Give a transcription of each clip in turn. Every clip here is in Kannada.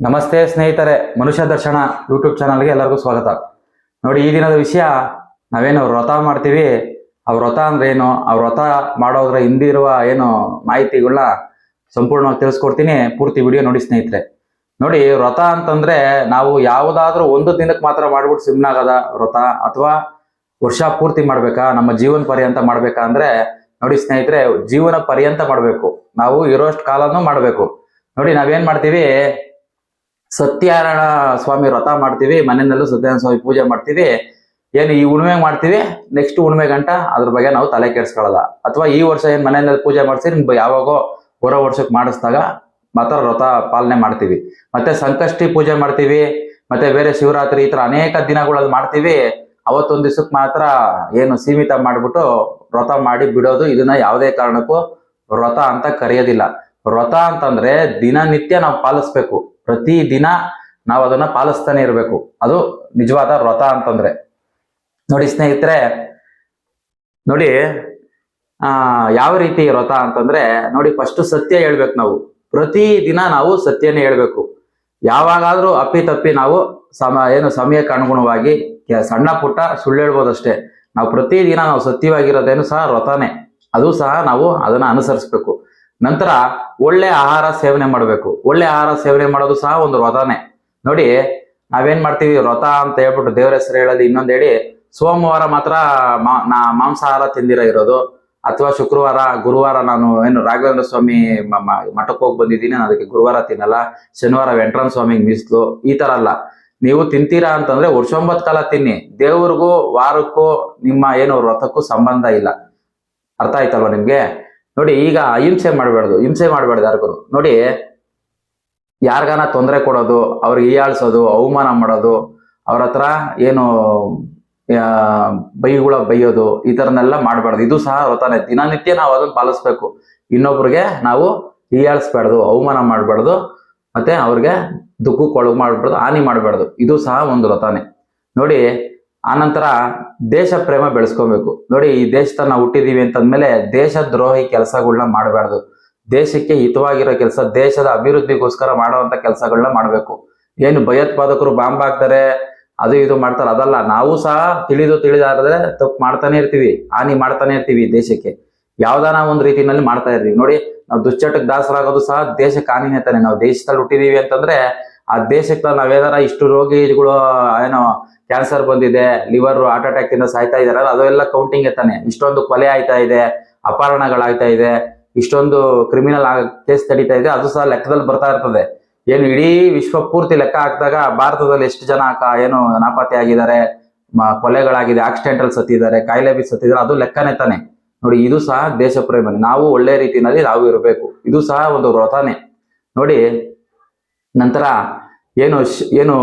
ನಮಸ್ತೆ ಸ್ನೇಹಿತರೆ, ಮನುಷ್ಯ ದರ್ಶನ ಯೂಟ್ಯೂಬ್ ಚಾನಲ್ಗೆ ಎಲ್ಲರಿಗೂ ಸ್ವಾಗತ. ನೋಡಿ, ಈ ದಿನದ ವಿಷಯ, ನಾವೇನು ವ್ರತ ಮಾಡ್ತೀವಿ? ಆ ವ್ರತ ಅಂದ್ರೆ ಏನು ಆ ವ್ರತ ಮಾಡೋದ್ರ ಹಿಂದಿರುವ ಏನು ಮಾಹಿತಿಗಳನ್ನ ಸಂಪೂರ್ಣವಾಗಿ ತಿಳಿಸ್ಕೊಡ್ತೀನಿ. ಪೂರ್ತಿ ವಿಡಿಯೋ ನೋಡಿ ಸ್ನೇಹಿತರೆ. ನೋಡಿ, ವ್ರತ ಅಂತಂದ್ರೆ ನಾವು ಯಾವುದಾದ್ರೂ ಒಂದು ದಿನಕ್ಕೆ ಮಾತ್ರ ಮಾಡ್ಬಿಟ್ಟು ಸಿಮ್ನಾಗದ ವ್ರತ ಅಥವಾ ವರ್ಷ ಪೂರ್ತಿ ಮಾಡ್ಬೇಕಾ? ನಮ್ಮ ಜೀವನ ಪರ್ಯಂತ ಮಾಡ್ಬೇಕಾ ಅಂದ್ರೆ, ನೋಡಿ ಸ್ನೇಹಿತರೆ, ಜೀವನ ಪರ್ಯಂತ ಮಾಡ್ಬೇಕು. ನಾವು ಇರೋಷ್ಟು ಕಾಲನೂ ಮಾಡ್ಬೇಕು. ನೋಡಿ, ನಾವೇನ್ ಮಾಡ್ತೀವಿ? ಸತ್ಯನಾರಾಯಣ ಸ್ವಾಮಿ ವ್ರತ ಮಾಡ್ತೀವಿ, ಮನೆಯಲ್ಲೂ ಸತ್ಯನಾರಾಯಣ ಸ್ವಾಮಿ ಪೂಜೆ ಮಾಡ್ತೀವಿ. ಏನು ಈ ಉಣ್ಮೆ ಮಾಡ್ತೀವಿ? ನೆಕ್ಸ್ಟ್ ಹುಣ್ಮೆ ಗಂಟ ಅದ್ರ ಬಗ್ಗೆ ನಾವು ತಲೆ ಕೆಡ್ಸ್ಕೊಳ್ಳಲ್ಲ. ಅಥವಾ ಈ ವರ್ಷ ಏನ್ ಮನೆಯಲ್ಲಿ ಪೂಜೆ ಮಾಡ್ತೀವಿ ನಿಮ್ಗೆ ಯಾವಾಗೋ ಹೊರ ವರ್ಷಕ್ಕೆ ಮಾಡಿಸಿದಾಗ ಮಾತ್ರ ವ್ರತ ಪಾಲನೆ ಮಾಡ್ತೀವಿ. ಮತ್ತೆ ಸಂಕಷ್ಟಿ ಪೂಜೆ ಮಾಡ್ತೀವಿ, ಮತ್ತೆ ಬೇರೆ ಶಿವರಾತ್ರಿ ಈ ತರ ಅನೇಕ ದಿನಗಳಲ್ಲಿ ಮಾಡ್ತೀವಿ. ಅವತ್ತೊಂದು ದಿವಸಕ್ಕೆ ಮಾತ್ರ ಏನು ಸೀಮಿತ ಮಾಡ್ಬಿಟ್ಟು ವ್ರತ ಮಾಡಿ ಬಿಡೋದು ಇದನ್ನ ಯಾವುದೇ ಕಾರಣಕ್ಕೂ ವ್ರತ ಅಂತ ಕರೆಯೋದಿಲ್ಲ. ವ್ರತ ಅಂತಂದ್ರೆ ದಿನನಿತ್ಯ ನಾವು ಪಾಲಿಸ್ಬೇಕು. ಪ್ರತಿ ದಿನ ನಾವು ಅದನ್ನ ಪಾಲಿಸ್ತಾನೆ ಇರಬೇಕು. ಅದು ನಿಜವಾದ ವ್ರತ ಅಂತಂದ್ರೆ. ನೋಡಿ ಸ್ನೇಹಿತರೆ, ನೋಡಿ, ಆ, ಯಾವ ರೀತಿ ವ್ರತ ಅಂತಂದ್ರೆ, ನೋಡಿ ಫಸ್ಟ್ ಸತ್ಯ ಹೇಳ್ಬೇಕು ನಾವು. ಪ್ರತಿ ದಿನ ನಾವು ಸತ್ಯನೇ ಹೇಳ್ಬೇಕು. ಯಾವಾಗಾದ್ರೂ ಅಪ್ಪಿ ತಪ್ಪಿ ನಾವು ಸಮ, ಏನು ಸಮಯಕ್ಕೆ ಅನುಗುಣವಾಗಿ ಸಣ್ಣ ಪುಟ್ಟ ಸುಳ್ಳು ಹೇಳ್ಬೋದಷ್ಟೇ. ನಾವು ಪ್ರತಿದಿನ ನಾವು ಸತ್ಯವಾಗಿರೋದೇನು ಸಹ ವ್ರತನೇ. ಅದು ಸಹ ನಾವು ಅದನ್ನ ಅನುಸರಿಸ್ಬೇಕು. ನಂತರ ಒಳ್ಳೆ ಆಹಾರ ಸೇವನೆ ಮಾಡಬೇಕು. ಒಳ್ಳೆ ಆಹಾರ ಸೇವನೆ ಮಾಡೋದು ಸಹ ಒಂದು ವ್ರತನೇ. ನೋಡಿ, ನಾವೇನ್ ಮಾಡ್ತೀವಿ? ವ್ರತ ಅಂತ ಹೇಳ್ಬಿಟ್ಟು ದೇವರ ಹೆಸರು ಹೇಳೋದು ಇನ್ನೊಂದು ಹೇಳಿ, ಸೋಮವಾರ ಮಾತ್ರ ನಾ ಮಾಂಸಾಹಾರ ತಿಂದಿರ ಇರೋದು. ಅಥವಾ ಶುಕ್ರವಾರ, ಗುರುವಾರ ನಾನು ಏನು ರಾಘವೇಂದ್ರ ಸ್ವಾಮಿ ಮಠಕ್ಕೆ ಹೋಗಿ ಬಂದಿದ್ದೀನಿ, ನಾನು ಅದಕ್ಕೆ ಗುರುವಾರ ತಿನ್ನಲ್ಲ. ಶನಿವಾರ ವೆಂಕಟರಮಣ ಸ್ವಾಮಿಗೆ ಮೀಸಲು. ಈ ತರ ಅಲ್ಲ. ನೀವು ತಿಂತೀರಾ ಅಂತಂದ್ರೆ ವರ್ಷೊಂಬತ್ ಕಾಲ ತಿನ್ನಿ. ದೇವ್ರಿಗೂ, ವಾರಕ್ಕೂ, ನಿಮ್ಮ ಏನು ವ್ರತಕ್ಕೂ ಸಂಬಂಧ ಇಲ್ಲ. ಅರ್ಥ ಆಯ್ತಲ್ವಾ ನಿಮ್ಗೆ? ನೋಡಿ, ಈಗ ಹಿಂಸೆ ಮಾಡಬಾರ್ದು ಹಿಂಸೆ ಮಾಡಬಾರ್ದು ಯಾರಿಗೂ ನೋಡಿ, ಯಾರಿಗಾನ ತೊಂದರೆ ಕೊಡೋದು, ಅವ್ರಿಗೆ ಹೀಯಾಳಿಸೋದು, ಅವಮಾನ ಮಾಡೋದು, ಅವ್ರ ಹತ್ರ ಏನು ಬೈಗುಳ ಬೈಯೋದು, ಈ ತರನೆಲ್ಲ ಮಾಡಬಾರ್ದು. ಇದು ಸಹ ವ್ರತನೇ. ದಿನನಿತ್ಯ ನಾವು ಅದನ್ನ ಪಾಲಿಸ್ಬೇಕು. ಇನ್ನೊಬ್ರಿಗೆ ನಾವು ಹೀಯಾಳಿಸ್ಬಾರ್ದು, ಅವಮಾನ ಮಾಡಬಾರ್ದು, ಮತ್ತೆ ಅವ್ರಿಗೆ ದುಃಖಕ್ಕೆ ಒಳಗೆ ಮಾಡಬಾರ್ದು ಹಾನಿ ಮಾಡಬಾರ್ದು. ಇದು ಸಹ ಒಂದು ವ್ರತನೇ. ನೋಡಿ ಆನಂತರ ದೇಶ ಪ್ರೇಮ ಬೆಳೆಸ್ಕೊಬೇಕು. ನೋಡಿ, ಈ ದೇಶದ ನಾವು ಹುಟ್ಟಿದೀವಿ ಅಂತಂದ್ಮೇಲೆ ದೇಶ ದ್ರೋಹಿ ಕೆಲಸಗಳನ್ನ ಮಾಡಬಾರ್ದು. ದೇಶಕ್ಕೆ ಹಿತವಾಗಿರೋ ಕೆಲಸ, ದೇಶದ ಅಭಿವೃದ್ಧಿಗೋಸ್ಕರ ಮಾಡುವಂತ ಕೆಲಸಗಳನ್ನ ಮಾಡಬೇಕು. ಏನು ಭಯೋತ್ಪಾದಕರು ಬಾಂಬ್ ಹಾಕ್ತಾರೆ, ಅದು ಇದು ಮಾಡ್ತಾರೆ, ಅದಲ್ಲ. ನಾವು ಸಹ ತಿಳಿದು ತಿಳಿದಾದ್ರೆ ತಪ್ಪು ಮಾಡ್ತಾನೆ ಇರ್ತೀವಿ, ಹಾನಿ ಮಾಡ್ತಾನೆ ಇರ್ತೀವಿ ದೇಶಕ್ಕೆ. ಯಾವ್ದಾನ ಒಂದು ರೀತಿನಲ್ಲಿ ಮಾಡ್ತಾ ಇರ್ತೀವಿ. ನೋಡಿ, ನಾವು ದುಶ್ಚಟಕ್ಕೆ ದಾಸರಾಗೋದು ಸಹ ದೇಶಕ್ಕೆ ಹಾನಿನೇ ತಾನೆ. ನಾವು ದೇಶದಲ್ಲಿ ಹುಟ್ಟಿದೀವಿ ಅಂತಂದ್ರೆ ಆ ದೇಶಕ್ಕೆ ನಾವೇನಾರ ಇಷ್ಟು ರೋಗಿಗಳು ಏನೋ ಕ್ಯಾನ್ಸರ್ ಬಂದಿದೆ ಲಿವರ್ ಹಾರ್ಟ್ ಅಟ್ಯಾಕ್ ಇಂದ ಸಾಯ್ತಾ ಇದಾರಲ್ಲ ಅದೆಲ್ಲ ಕೌಂಟಿಂಗ್ ತಾನೆ. ಇಷ್ಟೊಂದು ಕೊಲೆ ಆಯ್ತಾ ಇದೆ, ಅಪಹರಣಗಳಾಗ್ತಾ ಇದೆ, ಇಷ್ಟೊಂದು ಕ್ರಿಮಿನಲ್ ಕೇಸ್ ತಡೀತಾ ಇದೆ, ಅದು ಸಹ ಲೆಕ್ಕದಲ್ಲಿ ಬರ್ತಾ ಇರ್ತದೆ. ಏನು ಇಡೀ ವಿಶ್ವ ಪೂರ್ತಿ ಲೆಕ್ಕ ಹಾಕಿದಾಗ ಭಾರತದಲ್ಲಿ ಎಷ್ಟು ಜನ ಏನು ನಾಪತ್ತೆ ಆಗಿದ್ದಾರೆ ಕೊಲೆಗಳಾಗಿದೆ ಆಕ್ಸಿಡೆಂಟ್ ಅಲ್ಲಿ ಸತ್ತಿದ್ದಾರೆ, ಕಾಯಿಲೆ ಬಿ ಸತ್ತಿದ್ದಾರೆ, ಅದು ಲೆಕ್ಕನೇ ತಾನೆ. ನೋಡಿ, ಇದು ಸಹ ದೇಶ ಪ್ರೇಮನೆ. ನಾವು ಒಳ್ಳೆ ರೀತಿಯಲ್ಲಿ ನಾವು ಇರಬೇಕು ಇದು ಸಹ ಒಂದು ವ್ರತಾನೆ. ನೋಡಿ ನಂತರ ಏನು ಏನು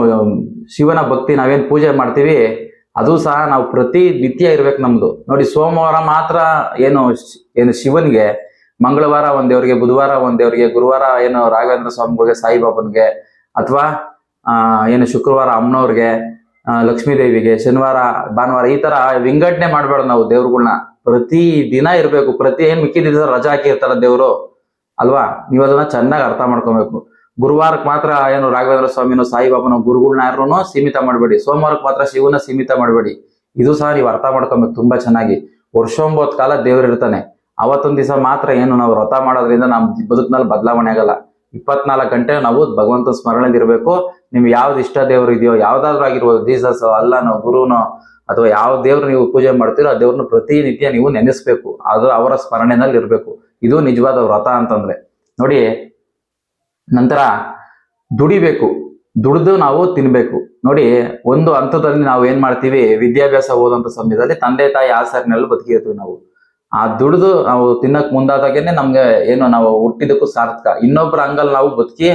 ಶಿವನ ಭಕ್ತಿ ನಾವೇನು ಪೂಜೆ ಮಾಡ್ತೀವಿ, ಅದು ಸಹ ನಾವು ಪ್ರತಿ ನಿತ್ಯ ಇರ್ಬೇಕು ನಮ್ದು. ನೋಡಿ, ಸೋಮವಾರ ಮಾತ್ರ ಏನು ಏನು ಶಿವನ್ಗೆ, ಮಂಗಳವಾರ ಒಂದೇವ್ರಿಗೆ ದೇವ್ರಿಗೆ ಬುಧವಾರ ಒಂದೇವ್ರಿಗೆ ದೇವ್ರಿಗೆ ಗುರುವಾರ ಏನು ರಾಘವೇಂದ್ರ ಸ್ವಾಮಿಗಳಿಗೆ, ಸಾಯಿಬಾಬನ್ಗೆ, ಅಥವಾ ಏನು ಶುಕ್ರವಾರ ಅಮ್ಮನವ್ರಿಗೆ ಲಕ್ಷ್ಮೀದೇವಿಗೆ ಲಕ್ಷ್ಮೀ ದೇವಿಗೆ ಶನಿವಾರ, ಭಾನುವಾರ, ಈ ತರ ವಿಂಗಡಣೆ ಮಾಡ್ಬಾರ್ದು ನಾವು ದೇವ್ರುಗಳ್ನ. ಪ್ರತಿ ದಿನ ಇರ್ಬೇಕು, ಪ್ರತಿ ಏನ್ ಮಿಕ್ಕಿದ ರಜಾ ಹಾಕಿರ್ತಾರ ದೇವ್ರು, ಅಲ್ವಾ? ನೀವು ಅದನ್ನ ಚೆನ್ನಾಗಿ ಅರ್ಥ ಮಾಡ್ಕೊಬೇಕು. ಗುರುವಾರಕ್ಕೆ ಮಾತ್ರ ಏನು ರಾಘವೇಂದ್ರ ಸ್ವಾಮಿನ, ಸಾಯಿಬಾಬನ ಗುರುಗಳನ್ನ ಯಾರನ್ನೂ ಸೀಮಿತ ಮಾಡಬೇಡಿ. ಸೋಮವಾರಕ್ಕೆ ಮಾತ್ರ ಶಿವನ ಸೀಮಿತ ಮಾಡಬೇಡಿ. ಇದು ಸಹ ನೀವು ಅರ್ಥ ಮಾಡ್ಕೊಬೇಕು, ತುಂಬಾ ಚೆನ್ನಾಗಿ. ವರ್ಷೊಂಬತ್ತು ಕಾಲ ದೇವ್ರು ಇರ್ತಾನೆ. ಅವತ್ತೊಂದ್ ದಿವಸ ಮಾತ್ರ ಏನು ನಾವು ವ್ರತ ಮಾಡೋದ್ರಿಂದ ನಮ್ ಬದುಕಿನಲ್ಲಿ ಬದಲಾವಣೆ ಆಗಲ್ಲ. ಇಪ್ಪತ್ನಾಲ್ಕು ಗಂಟೆ ನಾವು ಭಗವಂತ ಸ್ಮರಣೆಯಲ್ಲಿ ಇರಬೇಕು. ನಿಮ್ಗೆ ಯಾವ್ದು ಇಷ್ಟ ದೇವ್ರು ಇದೆಯೋ, ಯಾವ್ದಾದ್ರು ಆಗಿರ್ಬೋದು ಜೀಸಸ್ ಅಲ್ಲನೋ, ಗುರುನೋ, ಅಥವಾ ಯಾವ ದೇವ್ರು ನೀವು ಪೂಜೆ ಮಾಡ್ತೀರೋ, ಆ ದೇವ್ರನ್ನ ಪ್ರತಿನಿತ್ಯ ನೀವು ನೆನೆಸ್ಬೇಕು. ಅದು ಅವರ ಸ್ಮರಣೆನಲ್ಲಿ ಇರಬೇಕು. ಇದು ನಿಜವಾದ ವ್ರತ ಅಂತಂದ್ರೆ. ನೋಡಿ ನಂತರ ದುಡಿಬೇಕು. ದುಡಿದು ನಾವು ತಿನ್ಬೇಕು. ನೋಡಿ, ಒಂದು ಹಂತದಲ್ಲಿ ನಾವು ಏನ್ ಮಾಡ್ತೀವಿ? ವಿದ್ಯಾಭ್ಯಾಸ ಓದುವಂತ ಸಮಯದಲ್ಲಿ ತಂದೆ, ತಾಯಿ ಆಸರಿನಲ್ಲಿ ಬದುಕಿರ್ತೀವಿ ನಾವು. ಆ ದುಡಿದು ನಾವು ತಿನ್ನಕ್ ಮುಂದಾದಾಗೇನೆ ನಮ್ಗೆ ಏನು ನಾವು ಹುಟ್ಟಿದಕ್ಕೂ ಸಾರ್ಥಕ. ಇನ್ನೊಬ್ಬರ ಹಂಗಲ್ ನಾವು ಬದುಕಿ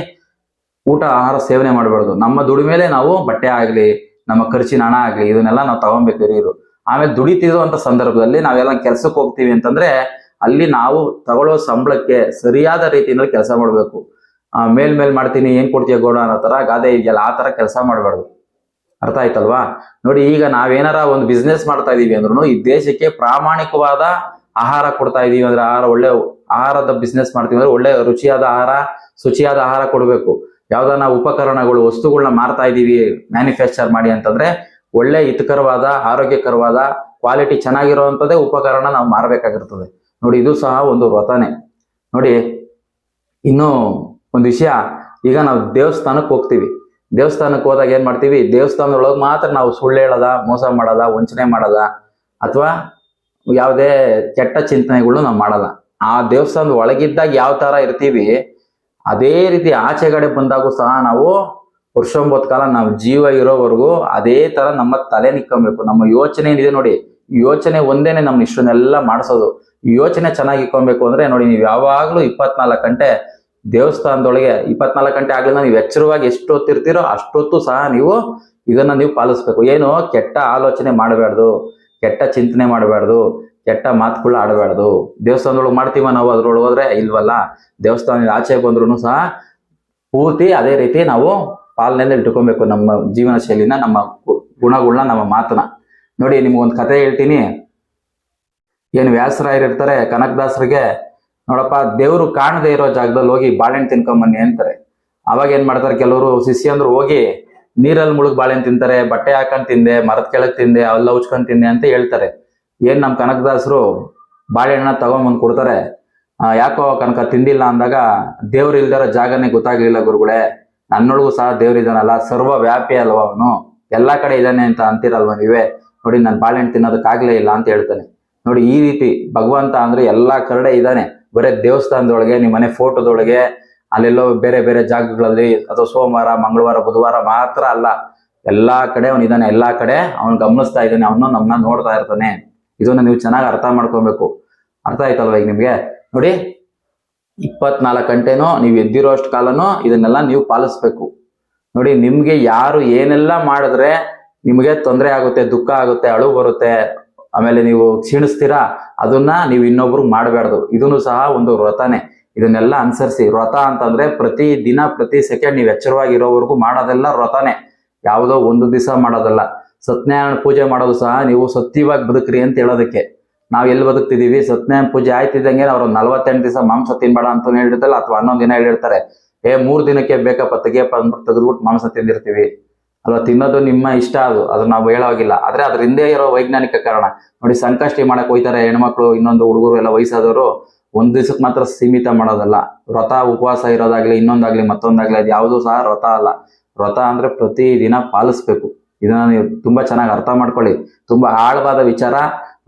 ಊಟ, ಆಹಾರ, ಸೇವನೆ ಮಾಡಬಾರ್ದು. ನಮ್ಮ ದುಡಿಮೇಲೆ ನಾವು ಬಟ್ಟೆ ಆಗ್ಲಿ, ನಮ್ಮ ಖರ್ಚಿನ ಹಣ ಆಗ್ಲಿ, ಇದನ್ನೆಲ್ಲ ನಾವು ತಗೊಬೇಕು ಹಿರಿಯರು. ಆಮೇಲೆ ದುಡಿತಿರುವಂತ ಸಂದರ್ಭದಲ್ಲಿ ನಾವೆಲ್ಲ ಕೆಲ್ಸಕ್ಕೆ ಹೋಗ್ತೀವಿ ಅಂತಂದ್ರೆ ಅಲ್ಲಿ ನಾವು ತಗೊಳ್ಳೋ ಸಂಬಳಕ್ಕೆ ಸರಿಯಾದ ರೀತಿಯಲ್ಲಿ ಕೆಲಸ ಮಾಡಬೇಕು. ಮೇಲ್ ಮೇಲ್ ಮಾಡ್ತೀನಿ, ಏನ್ ಕೊಡ್ತೀಯ ಗೌಡ ಅನ್ನೋ ತರ ಗಾದೆ ಇದೆಯಲ್ಲ, ಆ ತರ ಕೆಲಸ ಮಾಡಬಾರ್ದು. ಅರ್ಥ ಆಯ್ತಲ್ವಾ? ನೋಡಿ, ಈಗ ನಾವೇನಾರ ಒಂದು ಬಿಸ್ನೆಸ್ ಮಾಡ್ತಾ ಇದೀವಿ ಅಂದ್ರೂ ಈ ದೇಶಕ್ಕೆ ಪ್ರಾಮಾಣಿಕವಾದ ಆಹಾರ ಕೊಡ್ತಾ ಇದೀವಿ ಅಂದ್ರೆ ಆಹಾರ ಒಳ್ಳೆ ಆಹಾರದ ಬಿಸ್ನೆಸ್ ಮಾಡ್ತೀವಿ ಅಂದ್ರೆ ಒಳ್ಳೆ ರುಚಿಯಾದ ಆಹಾರ, ಶುಚಿಯಾದ ಆಹಾರ ಕೊಡಬೇಕು. ಯಾವ್ದಾನ ಉಪಕರಣಗಳು ವಸ್ತುಗಳನ್ನ ಮಾರ್ತಾ ಇದೀವಿ ಮ್ಯಾನುಫ್ಯಾಕ್ಚರ್ ಮಾಡಿ ಅಂತಂದ್ರೆ ಒಳ್ಳೆ ಹಿತಕರವಾದ, ಆರೋಗ್ಯಕರವಾದ ಕ್ವಾಲಿಟಿ ಚೆನ್ನಾಗಿರುವಂತದ್ದೇ ಉಪಕರಣ ನಾವು ಮಾರಬೇಕಾಗಿರ್ತದೆ. ನೋಡಿ, ಇದು ಸಹ ಒಂದು ವ್ರತನೇ ನೋಡಿ, ಇನ್ನು ಒಂದು ವಿಷಯ, ಈಗ ನಾವು ದೇವಸ್ಥಾನಕ್ಕೆ ಹೋಗ್ತೀವಿ. ದೇವಸ್ಥಾನಕ್ಕೆ ಹೋದಾಗ ಏನ್ ಮಾಡ್ತೀವಿ? ದೇವಸ್ಥಾನದೊಳಗೆ ಮಾತ್ರ ನಾವು ಸುಳ್ಳು ಹೇಳದ, ಮೋಸ ಮಾಡದ, ವಂಚನೆ ಮಾಡದ, ಅಥವಾ ಯಾವುದೇ ಕೆಟ್ಟ ಚಿಂತನೆಗಳು ನಾವು ಮಾಡಲ್ಲ. ಆ ದೇವಸ್ಥಾನದ ಒಳಗಿದ್ದಾಗ ಯಾವ ತರ ಇರ್ತೀವಿ? ಅದೇ ರೀತಿ ಆಚೆಗಡೆ ಬಂದಾಗೂ ಸಹ ನಾವು ವರ್ಷೊಂಬತ್ತು ಕಾಲ ನಾವು ಜೀವ ಇರೋವರೆಗೂ ಅದೇ ತರ ನಮ್ಮ ತಲೆ ನಿಕ್ಕೊಬೇಕು. ನಮ್ಮ ಯೋಚನೆ ಏನಿದೆ ನೋಡಿ, ಯೋಚನೆ ಒಂದೇನೆ ನಮ್ಮ ಇಷ್ಟನ್ನೆಲ್ಲ ಮಾಡಿಸೋದು. ಯೋಚನೆ ಚೆನ್ನಾಗಿ ಇಕ್ಕೊಬೇಕು ಅಂದ್ರೆ ನೋಡಿ, ನೀವು ಯಾವಾಗ್ಲೂ ಇಪ್ಪತ್ನಾಲ್ಕು ಗಂಟೆ ದೇವಸ್ಥಾನದೊಳಗೆ ಇಪ್ಪತ್ನಾಲ್ಕು ಗಂಟೆ ಆಗ್ಲಿಲ್ಲ ನೀವು ಎಚ್ಚರವಾಗಿ ಎಷ್ಟು ಹೊತ್ತಿರ್ತೀರೋ ಅಷ್ಟೊತ್ತು ಸಹ ನೀವು ಇದನ್ನ ನೀವು ಪಾಲಿಸ್ಬೇಕು. ಏನು ಕೆಟ್ಟ ಆಲೋಚನೆ ಮಾಡಬಾರ್ದು ಕೆಟ್ಟ ಚಿಂತನೆ ಮಾಡಬಾರ್ದು ಕೆಟ್ಟ ಮಾತುಗಳು ಆಡಬಾರ್ದು ದೇವಸ್ಥಾನದೊಳಗೆ ಮಾಡ್ತೀವ ನಾವು ಅದ್ರೊಳಗೆ ಹೋದ್ರೆ ಇಲ್ವಲ್ಲ? ದೇವಸ್ಥಾನದ ಆಚೆ ಬಂದ್ರು ಸಹ ಪೂರ್ತಿ ಅದೇ ರೀತಿ ನಾವು ಪಾಲನೆಯಲ್ಲಿ ಇಟ್ಕೊಬೇಕು ನಮ್ಮ ಜೀವನ ಶೈಲಿನ, ನಮ್ಮ ಗುಣಗಳನ್ನ ನಮ್ಮ ಮಾತನ್ನ. ನೋಡಿ ನಿಮ್ಗೊಂದು ಕತೆ ಹೇಳ್ತೀನಿ. ಏನು ವ್ಯಾಸರಾಯರಿರ್ತಾರೆ, ಕನಕದಾಸರಿಗೆ ನೋಡಪ್ಪ, ದೇವ್ರು ಕಾಣದೇ ಇರೋ ಜಾಗದಲ್ಲಿ ಹೋಗಿ ಬಾಳೆಹಣ್ಣು ತಿನ್ಕೊಂಬನ್ನಿ ಅಂತಾರೆ. ಅವಾಗ ಏನ್ ಮಾಡ್ತಾರೆ ಕೆಲವರು ಶಿಷ್ಯಂದ್ರು ಹೋಗಿ ನೀರಲ್ಲಿ ಮುಳುಗ್ ಬಾಳೆಹಣ್ಣು ತಿಂತಾರೆ, ಬಟ್ಟೆ ಹಾಕೊಂಡ್ ತಿಂದೆ, ಮರದ ಕೆಳಗ್ ತಿಂದೆ, ಅವೆಲ್ಲ ಉಚ್ಕೊಂಡ್ ತಿಂದೆ ಅಂತ ಹೇಳ್ತಾರೆ. ಏನ್ ನಮ್ ಕನಕದಾಸರು ಬಾಳೆಹಣ್ಣ ತಗೊಂಬಂದ್ ಕೊಡ್ತಾರೆ ಯಾಕೋ ಕನಕ ತಿಂದಿಲ್ಲ ಅಂದಾಗ ದೇವ್ರು ಇಲ್ದಿರೋ ಜಾಗನೇ ಗೊತ್ತಾಗ್ಲಿಲ್ಲ ಗುರುಗಳೇ. ನನ್ನೊಳಗೂ ಸಹ ದೇವ್ರಿದಾನಲ್ಲ ಸರ್ವ ವ್ಯಾಪಿ ಅಲ್ವಾ ಅವನು? ಎಲ್ಲಾ ಕಡೆ ಇದ್ದಾನೆ ಅಂತ ಅಂತಿರಲ್ವ ನೀವೇ? ನೋಡಿ, ನಾನು ಬಾಳೆಹಣ್ಣು ತಿನ್ನೋದಕ್ಕಾಗ್ಲೇ ಇಲ್ಲ ಅಂತ ಹೇಳ್ತಾನೆ. ನೋಡಿ, ಈ ರೀತಿ ಭಗವಂತ ಅಂದ್ರೆ ಎಲ್ಲಾ ಕಡೆ ಇದ್ದಾನೆ. ಬರೇ ದೇವಸ್ಥಾನದೊಳಗೆ ನಿಮ್ಮ ಮನೆ ಫೋಟೋದೊಳಗೆ, ಅಲ್ಲೆಲ್ಲೋ ಬೇರೆ ಬೇರೆ ಜಾಗಗಳಲ್ಲಿ ಅಥವಾ ಸೋಮವಾರ, ಮಂಗಳವಾರ, ಬುಧವಾರ ಮಾತ್ರ ಅಲ್ಲ. ಎಲ್ಲಾ ಕಡೆ ಅವನು ಇದ್ದಾನೆ ಎಲ್ಲಾ ಕಡೆ ಅವನು ಗಮನಿಸ್ತಾ ಇದ್ದಾನೆ ಅವನು ನಮ್ಮನ್ನ ನೋಡ್ತಾ ಇರ್ತಾನೆ. ಇದನ್ನ ನೀವು ಚೆನ್ನಾಗಿ ಅರ್ಥ ಮಾಡ್ಕೊಬೇಕು. ಅರ್ಥ ಆಯ್ತಲ್ವಾ ಈಗ ನಿಮ್ಗೆ? ನೋಡಿ, ಇಪ್ಪತ್ನಾಲ್ಕು ಗಂಟೆನೂ ನೀವು ಎದ್ದಿರೋ ಅಷ್ಟು ಕಾಲನೂ ಇದನ್ನೆಲ್ಲ ನೀವು ಪಾಲಿಸ್ಬೇಕು. ನೋಡಿ, ನಿಮ್ಗೆ ಯಾರು ಏನೆಲ್ಲ ಮಾಡಿದ್ರೆ ನಿಮಗೆ ತೊಂದರೆ ಆಗುತ್ತೆ, ದುಃಖ ಆಗುತ್ತೆ, ಅಳು ಬರುತ್ತೆ ಆಮೇಲೆ ನೀವು ಕ್ಷೀಣಿಸ್ತೀರಾ? ಅದನ್ನ ನೀವು ಇನ್ನೊಬ್ರು ಮಾಡಬಾರ್ದು. ಇದನ್ನು ಸಹ ಒಂದು ವ್ರತನೇ. ಇದನ್ನೆಲ್ಲ ಅನುಸರಿಸಿ. ವ್ರತ ಅಂತಂದ್ರೆ ಪ್ರತಿ ದಿನ, ಪ್ರತಿ ಸೆಕೆಂಡ್ ನೀವು ಎಚ್ಚರವಾಗಿರೋವರೆಗೂ ಮಾಡೋದೆಲ್ಲ ವ್ರತನೇ. ಯಾವುದೋ ಒಂದು ದಿವಸ ಮಾಡೋದಲ್ಲ. ಸತ್ಯನಾರಾಯಣ ಪೂಜೆ ಮಾಡೋದು ಸಹ ನೀವು ಸತ್ಯವಾಗಿ ಬದುಕ್ರಿ ಅಂತ ಹೇಳೋದಕ್ಕೆ. ನಾವ್ ಎಲ್ಲಿ ಬದುಕ್ತಿದೀವಿ? ಸತ್ಯನಾರಾಯಣ ಪೂಜೆ ಆಯ್ತಿದ್ದಂಗೆ ಅವ್ರು ನಲ್ವತ್ತೆಂಟು ದಿವಸ ಮಾಂಸ ತಿನ್ಬೇಡ ಅಂತ ಹೇಳಿರ್ತಲ್ಲ ಅಥವಾ ಹನ್ನೊಂದು ದಿನ ಹೇಳಿರ್ತಾರೆ. ಏ, ಮೂರ್ ದಿನಕ್ಕೆ ಬೇಕಪ್ಪ, ತೆಗಿಯಪ್ಪ ಅಂದ್ಬಿಟ್ಟು ತೆಗೆದ್ಬಿಟ್ಟು ಮಾಂಸ ತಿಂದಿರ್ತೀವಿ. ಅಲ್ವಾ? ತಿನ್ನೋದು ನಿಮ್ಮ ಇಷ್ಟ ಅದು. ಅದು ನಾವು ಹೇಳೋಗಿಲ್ಲ ಆದ್ರೆ ಅದ್ರ ಹಿಂದೆ ಇರೋ ವೈಜ್ಞಾನಿಕ ಕಾರಣ. ನೋಡಿ, ಸಂಕಷ್ಟಿ ಮಾಡಕ್ ಹೋಯ್ತಾರೆ ಹೆಣ್ಮಕ್ಳು, ಇನ್ನೊಂದು ಹುಡುಗರು ಎಲ್ಲ ವಯಸ್ಸಾದವರು, ಒಂದ್ ದಿವಸಕ್ಕೆ ಮಾತ್ರ ಸೀಮಿತ ಮಾಡೋದಲ್ಲ. ವ್ರತ, ಉಪವಾಸ ಇರೋದಾಗ್ಲಿ, ಇನ್ನೊಂದಾಗ್ಲಿ, ಮತ್ತೊಂದಾಗ್ಲಿ, ಅದು ಯಾವುದು ಸಹ ವ್ರತ ಅಲ್ಲ. ವ್ರತ ಅಂದ್ರೆ ಪ್ರತಿ ದಿನ ಪಾಲಿಸ್ಬೇಕು. ಇದನ್ನ ನೀವು ತುಂಬಾ ಚೆನ್ನಾಗಿ ಅರ್ಥ ಮಾಡ್ಕೊಳ್ಳಿ. ತುಂಬಾ ಆಳವಾದ ವಿಚಾರ.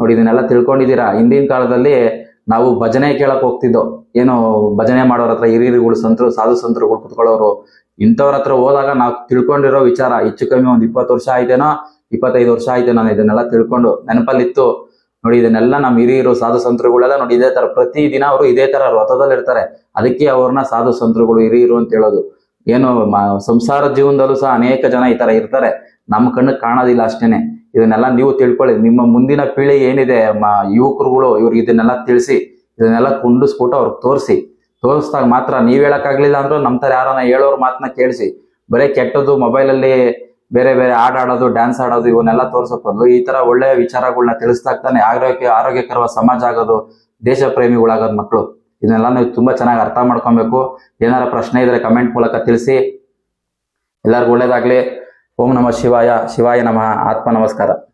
ನೋಡಿ, ಇದನ್ನೆಲ್ಲ ತಿಳ್ಕೊಂಡಿದ್ದೀರಾ? ಹಿಂದಿನ ಕಾಲದಲ್ಲಿ ನಾವು ಭಜನೆ ಕೇಳಕ್ ಹೋಗ್ತಿದ್ದೋ ಏನು ಭಜನೆ ಮಾಡೋರ ಹತ್ರ ಹಿರಿಯರುಗಳು ಸಂತರು, ಸಾಧು ಸಂತರುಗಳು ಕುತ್ಕೊಳ್ಳೋರು, ಇಂಥವ್ರ ಹತ್ರ ಹೋದಾಗ ನಾವು ತಿಳ್ಕೊಂಡಿರೋ ವಿಚಾರ, ಹೆಚ್ಚು ಕಮ್ಮಿ ಒಂದ್ ಇಪ್ಪತ್ತು ವರ್ಷ ಆಯ್ತೇನೋ, ಇಪ್ಪತ್ತೈದು ವರ್ಷ ಆಯ್ತು ನಾನು ಇದನ್ನೆಲ್ಲ ತಿಳ್ಕೊಂಡು ನೆನಪಲ್ಲಿತ್ತು. ನೋಡಿ, ಇದನ್ನೆಲ್ಲ ನಮ್ಮ ಹಿರಿಯರು, ಸಾಧು ಸಂತರುಗಳೆಲ್ಲ ನೋಡಿ, ಇದೇ ತರ ಪ್ರತಿ ದಿನ ಅವರು ಇದೇ ತರ ವ್ರತದಲ್ಲಿ ಇರ್ತಾರೆ. ಅದಕ್ಕೆ ಅವ್ರನ್ನ ಸಾಧು ಸಂತರುಗಳು, ಹಿರಿಯರು ಅಂತ ಹೇಳೋದು. ಏನು ಸಂಸಾರ ಜೀವನದಲ್ಲೂ ಸಹ ಅನೇಕ ಜನ ಈ ತರ ಇರ್ತಾರೆ. ನಮ್ಮ ಕಣ್ಣು ಕಾಣೋದಿಲ್ಲ ಅಷ್ಟೇನೆ. ಇದನ್ನೆಲ್ಲ ನೀವು ತಿಳ್ಕೊಳ್ಳಿ. ನಿಮ್ಮ ಮುಂದಿನ ಪೀಳಿ ಏನಿದೆ ಯುವಕರುಗಳು ಇವ್ರಿಗೆ ಇದನ್ನೆಲ್ಲ ತಿಳಿಸಿ. ಇದನ್ನೆಲ್ಲ ಕುಂಡಿಸ್ಬಿಟ್ಟು ಅವ್ರಿಗೆ ತೋರಿಸಿ. ತೋರಿಸ್ದಾಗ ಮಾತ್ರ ನೀವ್ ಹೇಳಕ್ಕಾಗ್ಲಿಲ್ಲ ಅಂದ್ರೆ ನಮ್ಮ ತರ ಯಾರನ್ನ ಹೇಳೋರ ಮಾತನ್ನ ಕೇಳಿಸಿ. ಬರೀ ಕೆಟ್ಟದ್ದು ಮೊಬೈಲಲ್ಲಿ ಬೇರೆ ಬೇರೆ ಹಾಡ್ ಆಡೋದು, ಡ್ಯಾನ್ಸ್ ಆಡೋದು ಇವನ್ನೆಲ್ಲ ತೋರ್ಸಕ್ ಈ ತರ ಒಳ್ಳೆ ವಿಚಾರಗಳನ್ನ ತಿಳಿಸ್ದಾಗ ತಾನೆ ಆರೋಗ್ಯ ಆರೋಗ್ಯಕರವಾದ ಸಮಾಜ ಆಗೋದು ದೇಶ ಪ್ರೇಮಿಗಳಾಗೋದು ಮಕ್ಕಳು ಇದನ್ನೆಲ್ಲ ನೀವು ತುಂಬಾ ಚೆನ್ನಾಗಿ ಅರ್ಥ ಮಾಡ್ಕೊಬೇಕು. ಏನಾರ ಪ್ರಶ್ನೆ ಇದ್ರೆ ಕಮೆಂಟ್ ಮೂಲಕ ತಿಳಿಸಿ. ಎಲ್ಲರಿಗೂ ಒಳ್ಳೇದಾಗ್ಲಿ. ಓಂ ನಮಃ ಶಿವಾಯ. ಶಿವಾಯ ನಮಃ. ಆತ್ಮ ನಮಸ್ಕಾರ.